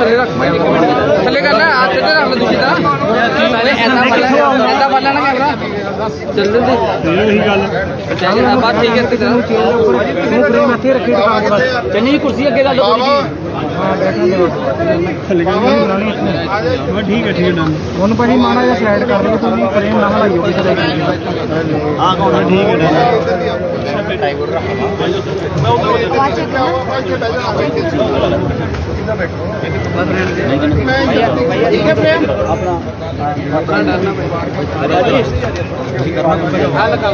ਥੱਲੇ ਰੱਖ ਥੱਲੇ ਕਰ ਲੈ ਹੱਥ ਤੇ ਰੱਖ ਲੈ ਦੂਜੀ ਤਰ੍ਹਾਂ ਪਹਿਲੇ ਐਦਾਂ ਲੈ ਐਦਾਂ ਲੈਣਾ ਕੈਮਰਾ ਚੱਲਣ ਦੇ। ਇਹੀ ਗੱਲ ਚੱਲ ਆਪਾਂ ਠੀਕ ਹੈ ਕਿਦਾਂ ਤੂੰ ਫਰੇਮ ਇੱਥੇ ਰੱਖੀ ਦੁਕਾਨ ਬਸ। ਚੰਨੀ ਕੁਰਸੀ ਅੱਗੇ ਲਾ ਲਓ ਹਾਂ ਬੈਠਣ ਦੇ ਥੱਲੇ ਕੇ ਬਣਾਣੀ ਮੈਂ ਠੀਕ ਹੈ ਠੀਕ ਹੈ ਡਨ। ਉਹਨੂੰ ਭਾਜੀ ਮਾੜਾ ਜਿਹਾ ਸਲਾਈਡ ਕਰ ਦਿਓ ਤੁਸੀਂ ਫਰੇਮ ਨਾ ਹਲਾਈਓ ਕਿਸੇ ਦਾ। ਹਾਂ ਕੋਣ ਠੀਕ ਹੈ ਡਨ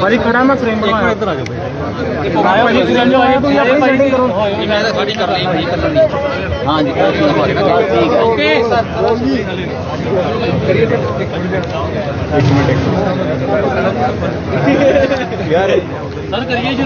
ਭਾਜੀ ਖੜਾ ਮੈਂ ਫਰੇਮ ਬਣਾਇਆ। ਇੱਧਰ ਆ ਭਾਈ। ਫਰੇਮ ਜੋ ਆਇਆ ਤੁਸੀਂ ਆਪਣੀ ਸੈਟਿੰਗ ਕਰੋ। ਮੈਂ ਤਾਂ ਸਾਡੀ ਕਰ ਲਈ ਭਾਈ ਕੱਲਣ ਦੀ ਹਾਂ ਜੀ ਠੀਕ ਹੈ। ਓਕੇ। ਸਰ ਕਰੀਏ ਸ਼ੁਰੂ ਸੰਨੀ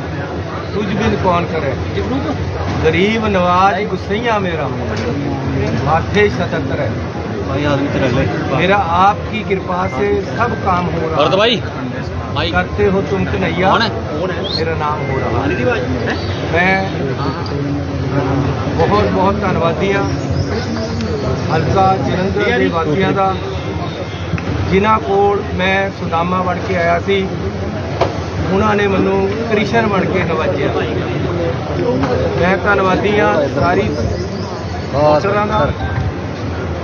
तुझ बिन कौन करे गरीब नवाज गुसैया मेरा हाथे शतत्र है ਭਾਈ ਆਦਮੀ ਤੇ ਰਹਿ ਲੈ मेरा आपकी कृपा से सब काम हो रहा और भाई भाई करते हो तुम कन्हैया कौन है मेरा नाम हो रहा मैं ਬਹੁਤ ਬਹੁਤ ਧੰਨਵਾਦੀ ਹਾਂ ਹਲਕਾ ਜਲੰਧਰ ਦੇ ਵਾਸੀਆਂ ਦਾ ਜਿਨ੍ਹਾਂ ਕੋਲ ਮੈਂ ਸੁਦਾਮਾ ਬਣ ਕੇ ਆਇਆ ਸੀ ਉਹਨਾਂ ਨੇ ਮੈਨੂੰ ਕ੍ਰਿਸ਼ਨ ਬਣ ਕੇ ਨਵਾਜਿਆ ਮੈਂ ਧੰਨਵਾਦੀ ਹਾਂ ਸਾਰੀ ਵੋਟਰਾਂ ਦਾ।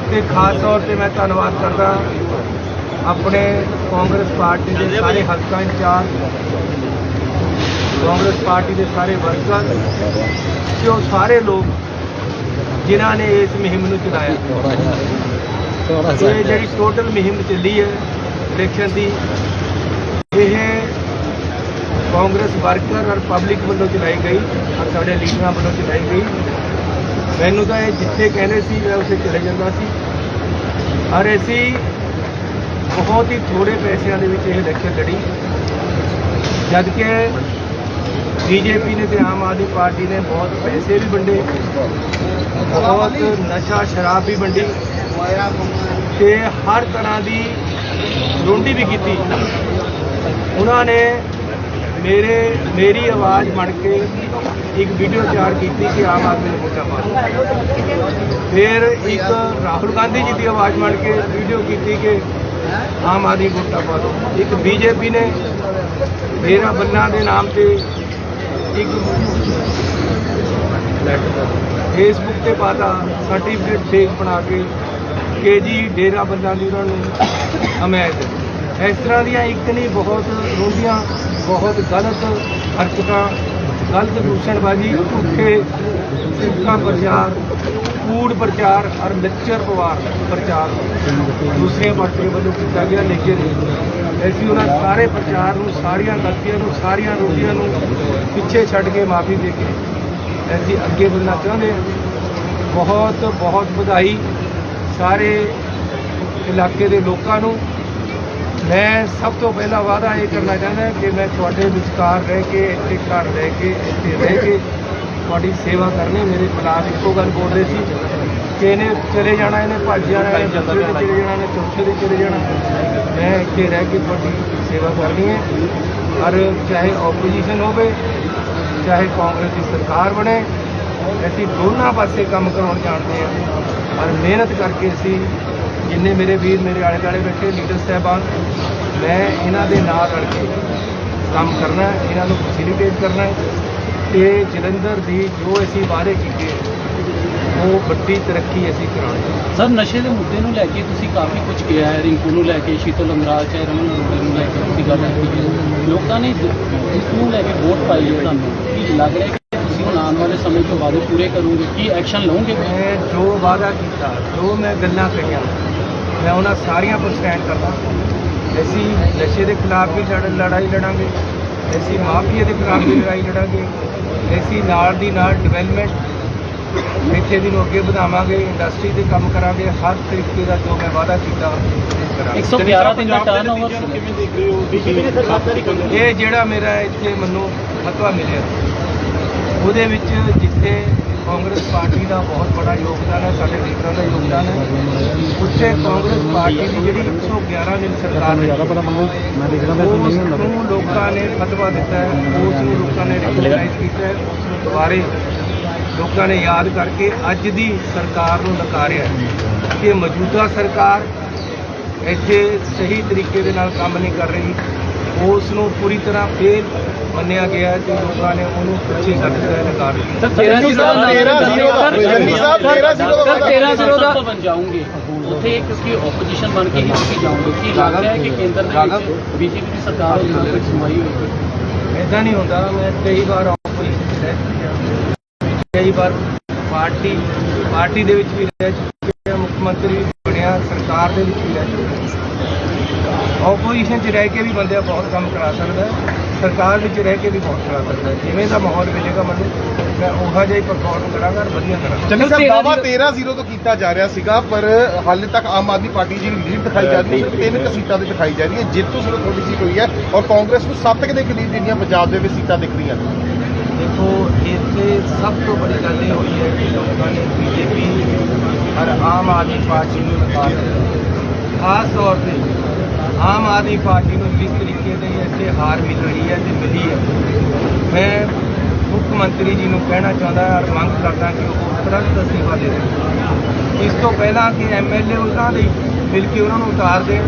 ਤੇ ਖਾਸ ਤੌਰ ਤੇ ਮੈਂ ਧੰਨਵਾਦ ਕਰਦਾ ਆਪਣੇ ਕਾਂਗਰਸ ਪਾਰਟੀ ਦੇ ਸਾਰੇ ਹਲਕਾ ਇੰਚਾਰਜ ਕਾਂਗਰਸ ਪਾਰਟੀ ਦੇ ਸਾਰੇ ਵਰਕਰ ਤੇ ਉਹ ਸਾਰੇ ਲੋਕ ਜਿਨ੍ਹਾਂ ਨੇ ਇਸ ਮੁਹਿੰਮ ਨੂੰ ਚਲਾਇਆ। ਇਹ ਜਿਹੜੀ ਟੋਟਲ ਮੁਹਿੰਮ ਚੱਲੀ ਹੈ ਇਲੈਕਸ਼ਨ ਦੀ ਕਾਂਗਰਸ ਵਰਕਰ ਔਰ ਪਬਲਿਕ ਵੱਲੋਂ ਚਲਾਈ ਗਈ ਔਰ ਸਾਡੇ ਲੀਡਰਾਂ ਵੱਲੋਂ ਚਲਾਈ ਗਈ। ਮੈਨੂੰ ਤਾਂ ਇਹ ਜਿੱਥੇ ਕਹਿੰਦੇ ਸੀ, ਮੈਂ ਉੱਥੇ ਚਲੇ ਜਾਂਦਾ ਸੀ। ਔਰ ਅਸੀਂ ਬਹੁਤ ਹੀ ਥੋੜੇ ਪੈਸਿਆਂ ਦੇ ਵਿੱਚ ਇਹ ਇਲੈਕਸ਼ਨ ਲੜੀ। ਜਦ ਕਿ ਬੀਜੇਪੀ ਨੇ ਤੇ ਆਮ ਆਦਮੀ ਪਾਰਟੀ ਨੇ ਬਹੁਤ ਪੈਸੇ ਵੀ ਵੰਡੇ, ਬਹੁਤ ਨਸ਼ਾ ਸ਼ਰਾਬ ਵੀ ਵੰਡੀ ਤੇ ਹਰ ਤਰ੍ਹਾਂ ਦੀ ਰੋਂਡੀ ਵੀ ਕੀਤੀ। ਉਹਨਾਂ ਨੇ ਮੇਰੇ, ਮੇਰੀ ਆਵਾਜ਼ ਬਣ ਕੇ ਇੱਕ ਵੀਡੀਓ ਤਿਆਰ ਕੀਤੀ ਕਿ ਆਮ ਆਦਮੀ ਨੂੰ ਵੋਟਾਂ ਪਾਓ ਫਿਰ ਇੱਕ ਰਾਹੁਲ ਗਾਂਧੀ ਜੀ ਦੀ ਆਵਾਜ਼ ਬਣ ਕੇ ਵੀਡੀਓ ਕੀਤੀ ਕਿ ਆਮ ਆਦਮੀ ਵੋਟਾਂ ਪਾ ਦਿਓ ਇੱਕ ਬੀਜੇਪੀ ਨੇ ਮੇਰਾ ਬੰਨਾ ਦੇ ਨਾਮ ਤੇ ਇੱਕ ਫੇਸਬੁੱਕ ਤੇ ਪਾਤਾ ਸਰਟੀਫਿਕੇਟ ਫੇਕ ਬਣਾ ਕੇ, ਕਿ ਜੀ ਡੇਰਾ ਬੰਦਾ ਦੀ ਉਹਨਾਂ ਨੂੰ ਹਮਾਇਤ ਇਸ ਤਰ੍ਹਾਂ ਦੀਆਂ ਇੱਕ ਨਹੀਂ, ਬਹੁਤ ਰੋਂਦੀਆਂ, ਬਹੁਤ ਗਲਤ ਹਰਕਤਾਂ, ਗਲਤ ਦੂਸ਼ਣਬਾਜ਼ੀ ਝੂਠੇ ਸਿੱਖਾਂ ਪ੍ਰਚਾਰ, ਕੂੜ ਪ੍ਰਚਾਰ ਔਰ ਮਿੱਚਰ ਪਵਾਰ ਪ੍ਰਚਾਰ ਦੂਸਰੀਆਂ ਪਾਰਟੀਆਂ ਵੱਲੋਂ ਕੀਤਾ ਗਿਆ, ਲੇਕਿਨ ਅਸੀਂ ਉਹਨਾਂ ਸਾਰੇ ਪ੍ਰਚਾਰ ਨੂੰ, ਸਾਰੀਆਂ ਗਲਤੀਆਂ ਨੂੰ, ਸਾਰੀਆਂ ਰੋਟੀਆਂ ਨੂੰ ਪਿੱਛੇ ਛੱਡ ਕੇ ਮਾਫੀ ਦੇ ਕੇ ਅਸੀਂ ਅੱਗੇ ਵਧਣਾ ਚਾਹੁੰਦੇ ਹਾਂ। ਬਹੁਤ ਬਹੁਤ ਵਧਾਈ ਸਾਰੇ ਇਲਾਕੇ ਦੇ ਲੋਕਾਂ ਨੂੰ। ਮੈਂ ਸਭ ਤੋਂ ਪਹਿਲਾ ਵਾਅਦਾ ਇਹ ਕਰਨਾ ਚਾਹੁੰਦਾ ਕਿ ਮੈਂ ਤੁਹਾਡੇ ਵਿਚਕਾਰ ਰਹਿ ਕੇ ਇੱਥੇ ਘਰ ਰਹਿ ਕੇ ਇੱਥੇ ਰਹਿ ਕੇ ਤੁਹਾਡੀ ਸੇਵਾ ਕਰਨੀ ਮੇਰੇ ਬਲਾਕ ਇੱਕੋ ਗੱਲ ਬੋਲ ਰਹੇ ਸੀ ਕਿ ਇਹਨੇ ਚਲੇ ਜਾਣਾ ਇਹਨੇ ਭੱਜ ਜਾਣਾ ਇਹਨੇ ਚਲੇ ਜਾਣਾ ਇਹਨੇ ਚੌਥੇ ਤੇ ਚਲੇ ਜਾਣਾ। ਮੈਂ ਇੱਥੇ ਰਹਿ ਕੇ ਤੁਹਾਡੀ ਸੇਵਾ ਕਰਨੀ ਹੈ। ਔਰ ਚਾਹੇ ਆਪੋਜੀਸ਼ਨ ਹੋਵੇ ਚਾਹੇ ਕਾਂਗਰਸ ਦੀ ਸਰਕਾਰ ਬਣੇ ਅਸੀਂ ਦੋਨਾਂ ਪਾਸੇ ਕੰਮ ਕਰਾਉਣ ਜਾਣਦੇ ਹਾਂ। ਔਰ ਮਿਹਨਤ ਕਰਕੇ ਅਸੀਂ ਜਿੰਨੇ ਮੇਰੇ ਵੀਰ ਮੇਰੇ ਆਲੇ ਦੁਆਲੇ ਬੈਠੇ ਲੀਡਰ ਸਾਹਿਬਾਨ ਮੈਂ ਇਹਨਾਂ ਦੇ ਨਾਲ ਰਲ ਕੇ ਕੰਮ ਕਰਨਾ ਹੈ, ਇਹਨਾਂ ਨੂੰ ਫੈਸਿਲਿਟੇਟ ਕਰਨਾ ਹੈ ਤੇ ਜਲੰਧਰ ਦੀ ਜੋ ਅਸੀਂ ਵਾਅਦੇ ਕੀਤੇ ਉਹ ਵੱਡੀ ਤਰੱਕੀ ਅਸੀਂ ਕਰਾਉਣੀ ਸਰ ਨਸ਼ੇ ਦੇ ਮੁੱਦੇ ਨੂੰ ਲੈ ਕੇ ਤੁਸੀਂ ਕਾਫੀ ਕੁਝ ਕਿਹਾ ਹੈ ਰਿੰਕੂ ਨੂੰ ਲੈ ਕੇ ਸ਼ੀਤਲ ਅੰਗਰਾਜ ਚਾਹੇ ਰਮਨ ਅਰੋੜਾ ਨੂੰ ਲੈ ਕੇ ਤੁਸੀਂ ਗੱਲ ਕੀਤੀ ਹੈ। ਲੋਕਾਂ ਨੇ ਇਸ ਨੂੰ ਲੈ ਕੇ ਵੋਟ ਪਾਈ ਹੈ ਤੁਹਾਨੂੰ। ਕੀ ਲੱਗ ਰਿਹਾ ਕਿ ਤੁਸੀਂ ਹੁਣ ਆਉਣ ਵਾਲੇ ਸਮੇਂ ਤੋਂ ਵਾਅਦੇ ਪੂਰੇ ਕਰੋਗੇ? ਕੀ ਐਕਸ਼ਨ ਲਓਗੇ? ਮੈਂ ਜੋ ਵਾਅਦਾ ਕੀਤਾ ਜੋ ਮੈਂ ਗੱਲਾਂ ਕਹੀਆਂ ਮੈਂ ਉਹਨਾਂ ਸਾਰੀਆਂ ਪਰ ਸਟੈਂਡ ਕਰਦਾ ਅਸੀਂ ਨਸ਼ੇ ਦੇ ਖਿਲਾਫ ਵੀ ਲੜ ਲੜਾਈ ਲੜਾਂਗੇ ਅਸੀਂ ਮਾਫੀਆ ਦੇ ਖਿਲਾਫ ਵੀ ਲੜਾਈ ਲੜਾਂਗੇ ਅਸੀਂ ਨਾਲ ਦੀ ਨਾਲ ਡਿਵੈਲਪਮੈਂਟ ਇੱਥੇ ਦੀ ਨੂੰ ਅੱਗੇ ਵਧਾਵਾਂਗੇ ਇੰਡਸਟਰੀ ਤੇ ਕੰਮ ਕਰਾਂਗੇ ਹਰ ਤਰੀਕੇ ਦਾ ਜੋ ਮੈਂ ਵਾਅਦਾ ਕੀਤਾ ਉਹ ਕਰਾਂਗੇ। 111 ਦਿਨ ਦਾ ਟਰਨ ਕਿਵੇਂ ਦੇਖ ਰਹੇ ਹੋ? ਡੀਜੀਪੀ ਨੇ ਸਰਕਾਰੀ ਕੰਮ ਇਹ ਜਿਹੜਾ ਮੇਰਾ ਇੱਥੇ ਮੈਨੂੰ ਫਤਵਾ ਮਿਲਿਆ। ਉਹਦੇ ਵਿੱਚ ਜਿੱਥੇ ਕਾਂਗਰਸ ਪਾਰਟੀ ਦਾ ਬਹੁਤ ਬੜਾ ਯੋਗਦਾਨ ਹੈ ਸਾਡੇ ਲੀਡਰਾਂ ਦਾ ਯੋਗਦਾਨ ਹੈ। ਉੱਥੇ ਕਾਂਗਰਸ ਪਾਰਟੀ ਦੀ ਜਿਹੜੀ 111 ਦਿਨ ਸਰਕਾਰ ਰਹੀ ਜ਼ਿਆਦਾ ਪਤਾ ਮੈਨੂੰ ਮੈਂ ਦੇਖਦਾ ਮੈਂ ਉਸ ਨਹੀਂ ਹੁੰਦਾ। ਨੂੰ ਲੋਕਾਂ ਨੇ ਫਤਵਾ ਦਿੱਤਾ ਹੈ ਉਸ ਨੂੰ ਲੋਕਾਂ ਨੇ ਰਿਕਗਨਾਈਜ਼ ਕੀਤਾ ਹੈ ਉਸ ਨੂੰ ਦੁਬਾਰੇ ਲੋਕਾਂ ਨੇ ਯਾਦ ਕਰਕੇ ਅੱਜ ਦੀ ਸਰਕਾਰ ਨੂੰ ਨਕਾਰਿਆ ਹੈ ਕਿ ਮੌਜੂਦਾ ਸਰਕਾਰ ਇੱਥੇ ਸਹੀ ਤਰੀਕੇ ਦੇ ਨਾਲ ਕੰਮ ਨਹੀਂ ਕਰ ਰਹੀ ਉਸ ਨੂੰ ਪੂਰੀ ਤਰ੍ਹਾਂ ਫੇਲ ਮੰਨਿਆ ਗਿਆ ਹੈ ਤੇ ਲੋਕਾਂ ਨੇ ਉਹਨੂੰ ਪਿੱਛੇ ਕਰ ਦਿੱਤਾ ਹੈ ਨਕਾਰ ਦਿੱਤਾ ਸਰ 13 ਜ਼ੀਰੋ ਦਾ ਜੰਨੀ ਸਾਹਿਬ 13 ਜ਼ੀਰੋ ਦਾ ਸਰ 13 ਜ਼ੀਰੋ ਦਾ ਬਣ ਜਾਓਗੇ। ਉੱਥੇ ਕਿਉਂਕਿ ਆਪੋਜੀਸ਼ਨ ਬਣ ਕੇ ਹੀ ਤੁਸੀਂ ਜਾਓਗੇ। ਕੀ ਹੈ ਕੇਂਦਰ ਦੇ ਵਿੱਚ ਬੀਜੇਪੀ ਦੀ ਸਰਕਾਰ ਹੋਈ ਕੋਈ ਸੁਣਵਾਈ ਹੋਈ ਇਦਾਂ ਨਹੀਂ ਹੁੰਦਾ ਮੈਂ ਕਈ ਵਾਰ ਆਪੋਜੀਸ਼ਨ ਰਹਿ ਕਈ ਵਾਰ ਪਾਰਟੀ ਪਾਰਟੀ ਦੇ ਵਿੱਚ ਵੀ ਰਹਿ ਚੁੱਕਿਆ ਮੁੱਖ ਮੰਤਰੀ ਸਰਕਾਰ ਦੇ ਵਿੱਚ ਵੀ ਰਹਿ ਚੁੱਕਿਆ ਆਪੋਜੀਸ਼ਨ 'ਚ ਰਹਿ ਕੇ ਵੀ ਬੰਦਾ ਬਹੁਤ ਕੰਮ ਕਰਾ ਸਕਦਾ ਹੈ। ਸਰਕਾਰ ਵਿੱਚ ਰਹਿ ਕੇ ਵੀ ਬਹੁਤ ਕਰਾ ਸਕਦਾ ਹੈ। ਜਿਵੇਂ ਦਾ ਮਾਹੌਲ ਮਿਲੇਗਾ ਮੈਨੂੰ ਮੈਂ ਉਹੋ ਜਿਹਾ ਹੀ ਪਰਫਾਰਮ ਕਰਾਂਗਾ ਔਰ ਵਧੀਆ ਕਰਾਂਗਾ। ਚੰਨੀ ਸਾਹਿਬ ਦਾਵਾ 13 ਜ਼ੀਰੋ ਤੋਂ ਕੀਤਾ ਜਾ ਰਿਹਾ ਸੀਗਾ ਪਰ ਹਾਲੇ ਤੱਕ ਆਮ ਆਦਮੀ ਪਾਰਟੀ ਜਿਹੜੀ ਲੀਡ ਦਿਖਾਈ ਜਾ ਰਹੀ ਹੈ ਤਿੰਨ ਕੁ ਸੀਟਾਂ ਤੇ ਦਿਖਾਈ ਜਾ ਰਹੀ ਹੈ ਜੇਤੂ ਸਿਰਫ ਥੋੜੀ ਸੀਟ ਹੋਈ ਹੈ ਔਰ ਕਾਂਗਰਸ ਨੂੰ ਸੱਤ ਕੁ ਦੇ ਕਰੀਬ ਜਿਹੜੀਆਂ ਪੰਜਾਬ ਦੇ ਵਿੱਚ ਸੀਟਾਂ ਦਿਖ ਰਹੀਆਂ ਨੇ। ਦੇਖੋ ਇੱਥੇ ਸਭ ਤੋਂ ਬੜੀ ਗੱਲ ਇਹ ਹੋਈ ਹੈ ਕਿ ਲੋਕਾਂ ਨੇ ਬੀਜੇਪੀ ਔਰ ਆਮ ਆਦਮੀ ਪਾਰਟੀ ਨੂੰ ਨਕਾਰ ਖਾਸ ਤੌਰ ਤੇ ਆਮ ਆਦਮੀ ਪਾਰਟੀ ਨੂੰ ਜਿਸ ਤਰੀਕੇ ਦੇ ਇੱਥੇ ਹਾਰ ਮਿਲ ਰਹੀ ਹੈ ਤੇ ਮਿਲੀ ਹੈ। ਮੈਂ ਮੁੱਖ ਮੰਤਰੀ ਜੀ ਨੂੰ ਕਹਿਣਾ ਚਾਹੁੰਦਾ ਔਰ ਮੰਗ ਕਰਦਾ ਕਿ ਉਹ ਤੁਰੰਤ ਅਸਤੀਫਾ ਦੇ ਦੇਣ। ਇਸ ਤੋਂ ਪਹਿਲਾਂ ਕਿ ਐਮਐਲਏ ਉਹਨਾਂ ਦੇ ਮਿਲ ਕੇ ਉਹਨਾਂ ਨੂੰ ਉਤਾਰ ਦੇਣ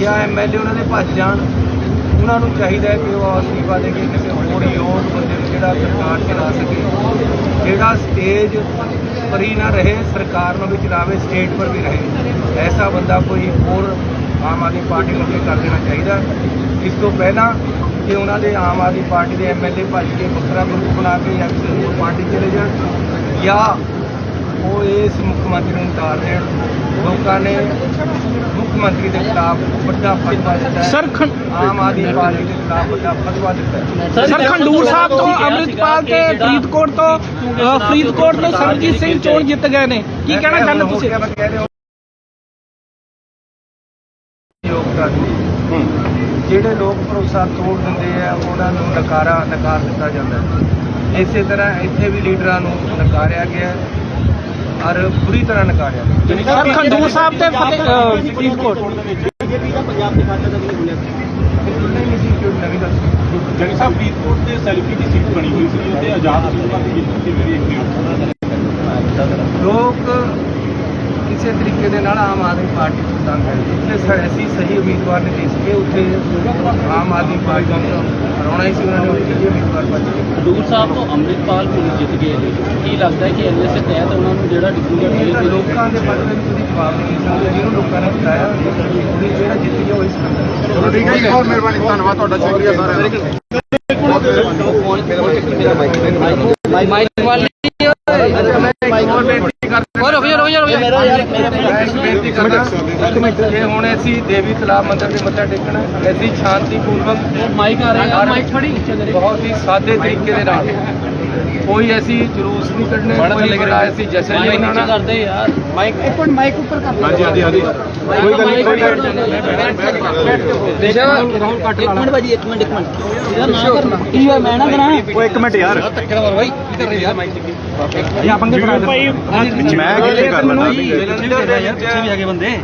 ਜਾਂ ਐਮਐਲਏ ਉਹਨਾਂ ਦੇ ਭੱਜ ਜਾਣ, ਉਹਨਾਂ ਨੂੰ ਚਾਹੀਦਾ ਕਿ ਉਹ ਅਸਤੀਫਾ ਦੇ ਕੇ ਕਿਸੇ ਹੋਰ ਯੋਗ ਬੰਦੇ ਨੂੰ ਜਿਹੜਾ ਸਰਕਾਰ ਚਲਾ ਸਕੇ। ਜਿਹੜਾ ਸਟੇਜ ਪਰ ਹੀ ਨਾ ਰਹੇ, ਸਰਕਾਰ ਨੂੰ ਵੀ ਚਲਾਵੇ ਸਟੇਜ ਪਰ ਵੀ ਰਹੇ। ਐਸਾ ਬੰਦਾ ਕੋਈ ਹੋਰ ਆਮ ਆਦਮੀ ਪਾਰਟੀ ਨੂੰ ਅੱਗੇ ਕਰ ਦੇਣਾ ਚਾਹੀਦਾ। ਇਸ ਤੋਂ ਪਹਿਲਾਂ ਕਿ ਉਹਨਾਂ ਦੇ ਆਮ ਆਦਮੀ ਪਾਰਟੀ ਦੇ ਐਮਐਲਏ ਭੱਜ ਕੇ ਵੱਖਰਾ ਗਰੁੱਪ ਬਣਾ ਕੇ ਜਾਂ ਕਿਸੇ ਹੋਰ ਪਾਰਟੀ ਚਲੇ ਜਾਣ, ਜਾਂ ਉਹ ਇਸ ਮੁੱਖ ਮੰਤਰੀ ਨੂੰ ਉਤਾਰ ਦੇਣ। ਲੋਕਾਂ ਨੇ ਮੰਤਰੀ ਦੇ ਖਿਲਾਫ ਵੱਡਾ ਫਤਵਾ ਦਿੱਤਾ ਸਰ, ਆਮ ਆਦਮੀ ਪਾਰਟੀ ਦੇ ਖਿਲਾਫ ਵੱਡਾ ਫਤਵਾ ਦਿੱਤਾ ਸਰ ਖੰਡੂਰ ਸਾਹਿਬ ਤੋਂ ਅੰਮ੍ਰਿਤਪਾਲ ਤੇ ਫਰੀਦਕੋਟ ਤੋਂ ਫਰੀਦਕੋਟ ਤੋਂ ਸਰਜੀਤ ਸਿੰਘ ਚੋਣ ਜਿੱਤ ਗਏ ਨੇ। ਕੀ ਕਹਿਣਾ ਚਾਹੁੰਦੇ ਤੁਸੀਂ? ਜਿਹੜੇ ਲੋਕ ਭਰੋਸਾ ਤੋੜ ਦਿੰਦੇ ਆ ਉਹਨਾਂ ਨੂੰ ਨਕਾਰਾ ਨਕਾਰ ਦਿੱਤਾ ਜਾਂਦਾ ਇਸੇ ਤਰ੍ਹਾਂ ਇੱਥੇ ਵੀ ਲੀਡਰਾਂ ਨੂੰ ਨਕਾਰਿਆ ਗਿਆ ਔਰ ਬੁਰੀ ਤਰ੍ਹਾਂ ਨਕਾਰਿਆ ਸਰ ਖੰਡੂਰ ਸਾਹਿਬ ਤੇ ਫਤਿਹ ਅ, ਫਰੀਦਕੋਟ। ਬਿਲਕੁਲ ਨਹੀਂ ਨਹੀਂ ਸੀ ਕੋਈ ਨਵੀਂ ਗੱਲ ਜਣੀ ਸਾਹਿਬ ਫਰੀਦਕੋਟ ਤੇ ਸੈਲਫੀ ਦੀ ਸੀਟ ਬਣੀ ਹੋਈ ਸੀ ਉਹਦੇ ਆਜ਼ਾਦ ਦੀ ਜਿੱਤ ਸੀ ਮੇਰੀ ਇੱਕ ਲੋਕ ਕਿਸੇ ਤਰੀਕੇ ਦੇ ਨਾਲ ਆਮ ਆਦਮੀ ਪਾਰਟੀ ਨੂੰ ਤੰਗ ਹੈ। ਜਿੱਥੇ ਸ- ਅਸੀਂ ਸਹੀ ਉਮੀਦਵਾਰ ਨੇ ਦੇ ਸੀਗੇ ਉੱਥੇ ਆਮ ਆਦਮੀ ਪਾਰਟੀ ਨੂੰ ਹਰਾਉਣਾ ਹੀ ਸੀ ਉਹਨਾਂ ਨੇ ਉੱਥੇ ਉਮੀਦਵਾਰ ਦਿੱਤੇ ਖਡੂਰ ਸਾਹਿਬ ਤੋਂ ਅੰਮ੍ਰਿਤਪਾਲ ਹੁਣ ਜਿੱਤ ਗਏ ਨੇ। ਕੀ ਲੱਗਦਾ ਹੈ ਕਿ ਐਨਐਸਏ ਤਹਿਤ ਉਹਨਾਂ ਨੂੰ ਜਿਹੜਾ ਡਿਪੂਗਾ ਇਹ ਤਾਂ ਲੋਕਾਂ ਦੇ ਬਦਲੇ ਨੂੰ ਤੁਸੀਂ ਜਵਾਬ ਨਹੀਂ ਸਕਦੇ ਜਿਹਨੂੰ ਲੋਕਾਂ ਨੇ ਬਤਾਇਆ ਉਹਨੇ ਜਿਹੜਾ ਜਿੱਤ ਗਿਆ ਉਹ ਇਸ ਤਰ੍ਹਾਂ ਚਲੋ ਠੀਕ ਹੈ ਜੀ ਬਹੁਤ ਮਿਹਰਬਾਨੀ ਧੰਨਵਾਦ ਤੁਹਾਡਾ ਸ਼ੁਕਰੀਆ ਸਾਰਿਆਂ ਦਾ ਹੋਰ ਰੁਕ ਜਾ ਰੁਕ ਜਾ ਰੁਕ ਜਾ ਮੈਂ ਕਰਦਾ ਕਿ ਹੁਣ ਅਸੀਂ ਦੇਵੀ ਤਲਾਬ ਮੰਦਿਰ ਦੇ ਮੱਥਾ ਟੇਕਣਾ ਅਸੀਂ ਸ਼ਾਂਤੀਪੂਰਵਕ ਮਾਈਕ ਆ ਰਿਹਾ ਮਾਈਕ ਬਹੁਤ ਹੀ ਸਾਦੇ ਤਰੀਕੇ ਦੇ ਨਾਲ। ਕੋਈ ਅਸੀਂ ਜਲੂਸ ਨਹੀਂ ਕੱਢਣੇ ਕੋਈ ਬੜਾ ਅਸੀਂ ਜਸ਼ਨ ਨਹੀਂ ਮਾਈਕ ਨੀਚੇ ਮਨਾਉਣਾ ਕਰਦੇ ਯਾਰ। ਮਾਈਕ ਹਾਂਜੀ ਹਾਂਜੀ ਹਾਂਜੀ। ਕੋਈ ਗੱਲ ਨਹੀਂ ਕੋਈ ਗੱਲ ਇੱਕ ਮਿੰਟ ਭਾਜੀ ਇੱਕ ਮਿੰਟ ਇੱਕ ਮਿੰਟ। ਇਹਦਾ ਨਾ ਕਰਨਾ। ਕੀ ਹੋਇਆ? ਮੈਂ ਨਾ ਕਰਾਂ? ਉਹ ਇੱਕ ਮਿੰਟ ਯਾਰ। ਇਹ ਪੰਗੇ ਕਰਾ ਦੇ ਭਾਈ ਮੈਂ ਕਿੱਥੇ ਕਰ ਲੈਣਾ ਜਲੰਧਰ ਦੇ ਵਿੱਚ ਬੰਦੇ।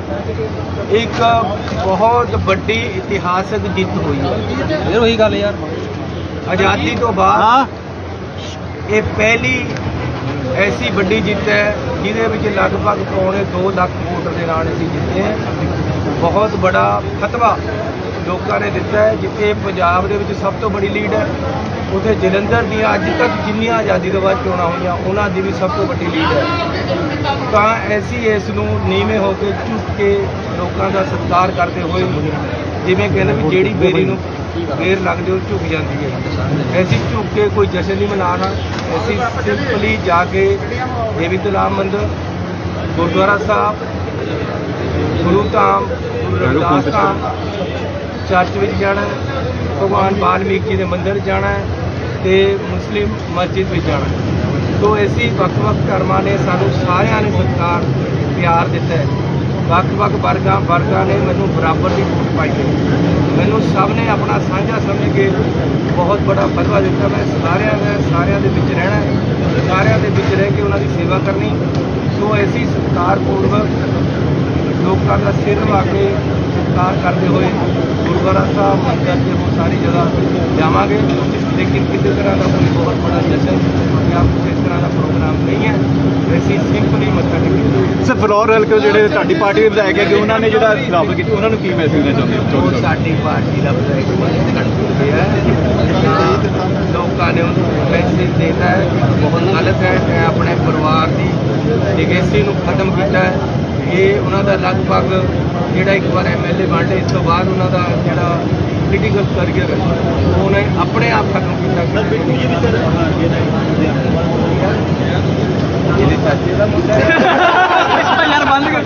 ਇੱਕ ਬਹੁਤ ਵੱਡੀ ਇਤਿਹਾਸਕ ਜਿੱਤ ਹੋਈ ਹੈ। ਫਿਰ ਉਹੀ ਗੱਲ ਯਾਰ। ਆਜ਼ਾਦੀ ਤੋਂ ਬਾਅਦ ਇਹ ਪਹਿਲੀ ਐਸੀ ਵੱਡੀ ਜਿੱਤ ਹੈ ਜਿਹਦੇ ਵਿੱਚ ਲਗਭਗ ਪੌਣੇ 2 ਲੱਖ ਵੋਟਰ ਦੇ ਨਾਲ ਅਸੀਂ ਜਿੱਤੇ ਹਾਂ। ਬਹੁਤ ਬੜਾ ਫਤਵਾ ਲੋਕਾਂ ਨੇ ਦਿੱਤਾ ਹੈ, ਜਿੱਥੇ ਪੰਜਾਬ ਦੇ ਵਿੱਚ ਸਭ ਤੋਂ ਵੱਡੀ ਲੀਡ ਹੈ। ਉਥੇ ਜਲੰਧਰ ਦੀਆਂ ਅੱਜ ਤੱਕ ਜਿੰਨੀਆਂ ਆਜ਼ਾਦੀ ਤੋਂ ਬਾਅਦ ਚੋਣਾਂ ਹੋਈਆਂ, ਉਹਨਾਂ ਦੀ ਵੀ ਸਭ ਤੋਂ ਵੱਡੀ ਲੀਡ ਹੈ। ਤਾਂ ਐਸੀ ਇਸ ਨੂੰ ਨੀਵੇਂ ਹੋ ਕੇ ਝੁੱਕ ਕੇ ਲੋਕਾਂ ਦਾ ਸਤਿਕਾਰ ਕਰਦੇ ਹੋਏ ਜਿਵੇਂ ਕਹਿੰਦੇ ਵੀ ਜਿਹੜੀ ਬੇਰੀ ਨੂੰ ਫੇਰ ਲੱਗਦੇ ਉਹ ਝੁਕ ਜਾਂਦੀ ਹੈ। ਅਸੀਂ ਝੁਕ ਕੇ ਕੋਈ ਜਸ਼ਨ ਨਹੀਂ ਮਨਾਉਣਾ ਅਸੀਂ ਸਿੰਪਲੀ ਜਾ ਕੇ ਦੇਵੀ ਤਲਾਬ ਮੰਦਿਰ, ਗੁਰਦੁਆਰਾ ਸਾਹਿਬ, ਗੁਰੂ ਧਾਮ ਗੁਰੂ ਰਵਿਦਾਸ ਧਾਮ, ਚਰਚ ਵਿੱਚ ਜਾਣਾ ਭਗਵਾਨ ਵਾਲਮੀਕ ਜੀ ਦੇ ਮੰਦਿਰ ਜਾਣਾ ਹੈ ਤੇ ਮੁਸਲਿਮ ਮਸਜਿਦ ਵਿੱਚ ਜਾਣਾ ਹੈ। ਸੋ ਐਸੀ ਵੱਖ-ਵੱਖ ਧਰਮਾਂ ਨੇ ਸਾਨੂੰ ਸਾਰਿਆਂ ਨੇ ਸਤਿਕਾਰ, ਪਿਆਰ ਦਿੱਤਾ ਹੈ। ਵੱਖ-ਵੱਖ ਵਰਗਾਂ ਵਰਗਾਂ ਨੇ ਮੈਨੂੰ ਬਰਾਬਰ ਦੀ ਵੋਟ ਪਾਈ ਹੈ। ਮੈਨੂੰ ਸਭ ਨੇ ਆਪਣਾ ਸਾਂਝਾ ਸਮਝ ਕੇ ਬਹੁਤ ਬੜਾ ਬਦਲਾ ਦਿੱਤਾ। ਮੈਂ ਸਾਰਿਆਂ ਦਾ ਸਾਰਿਆਂ ਦੇ ਵਿੱਚ ਰਹਿਣਾ ਸਾਰਿਆਂ ਦੇ ਵਿੱਚ ਰਹਿ ਕੇ ਉਹਨਾਂ ਦੀ ਸੇਵਾ ਕਰਨੀ। ਸੋ ਐਸੀ ਸਤਿਕਾਰਪੂਰਵਕ ਲੋਕਾਂ ਦਾ ਸਿਰ ਵਾ ਕੇ ਸਤਿਕਾਰ ਕਰਦੇ ਹੋਏ ਗੁਰਦੁਆਰਾ ਸਾਹਿਬ ਮੰਦਰ ਤੇ ਉਹ ਸਾਰੀ ਜਗ੍ਹਾ ਜਾਵਾਂਗੇ। ਲੇਕਿਨ ਕਿਸੇ ਤਰ੍ਹਾਂ ਦਾ ਕੋਈ ਬਹੁਤ ਬੜਾ ਜਸ਼ਨ ਜਾਂ ਕਿਸੇ ਤਰ੍ਹਾਂ ਦਾ ਪ੍ਰੋਗਰਾਮ ਨਹੀਂ ਹੈ। ਵੈਸੇ ਸਿੰਪਲੀ ਮੱਥਾ ਟੇਕੀਏ ਸਰ ਫਲੋਰ ਹਲਕੇ ਜਿਹੜੇ ਤੁਹਾਡੀ ਪਾਰਟੀ ਦੇ ਵਿਧਾਇਕ ਹੈਗੇ ਉਹਨਾਂ ਨੇ ਜਿਹੜਾ ਖਿਲਾਫ ਕੀਤਾ ਉਹਨਾਂ ਨੂੰ ਕੀ ਮੈਸੇਜ ਦੇਣਾ ਚਾਹੁੰਦੇ ਹੋ? ਸਾਡੀ ਪਾਰਟੀ ਦਾ ਵਿਧਾਇਕ ਬਣੇ ਖੜਦੇ ਹੈ। ਲੋਕਾਂ ਨੇ ਉਹਨੂੰ ਮੈਸੇਜ ਦੇਤਾ ਹੈ ਕਿ ਬਹੁਤ ਗਲਤ ਹੈ ਇਹ ਆਪਣੇ ਪਰਿਵਾਰ ਦੀ ਲਿਗੇਸੀ ਨੂੰ ਖਤਮ ਕੀਤਾ ਹੈ। ਇਹ ਉਹਨਾਂ ਦਾ ਲਗਭਗ ਜਿਹੜਾ ਇੱਕ ਵਾਰ ਐਮਐਲਏ ਬਣਦੇ ਇਸ ਤੋਂ ਬਾਅਦ ਉਹਨਾਂ ਦਾ ਜਿਹੜਾ ਪੋਲੀਟੀਕਲ ਕਰੀਅਰ ਉਹਨੇ ਆਪਣੇ ਆਪ ਖਤਮ ਕੀਤਾ ਸਰ ਬਿਲਕੁਲ ਇਹ ਵੀ ਸਰ ਇਹਦੇ ਚਾਚੇ ਦਾ ਮੁੰਡਾ ਯਾਰ ਬੰਦ ਕਰ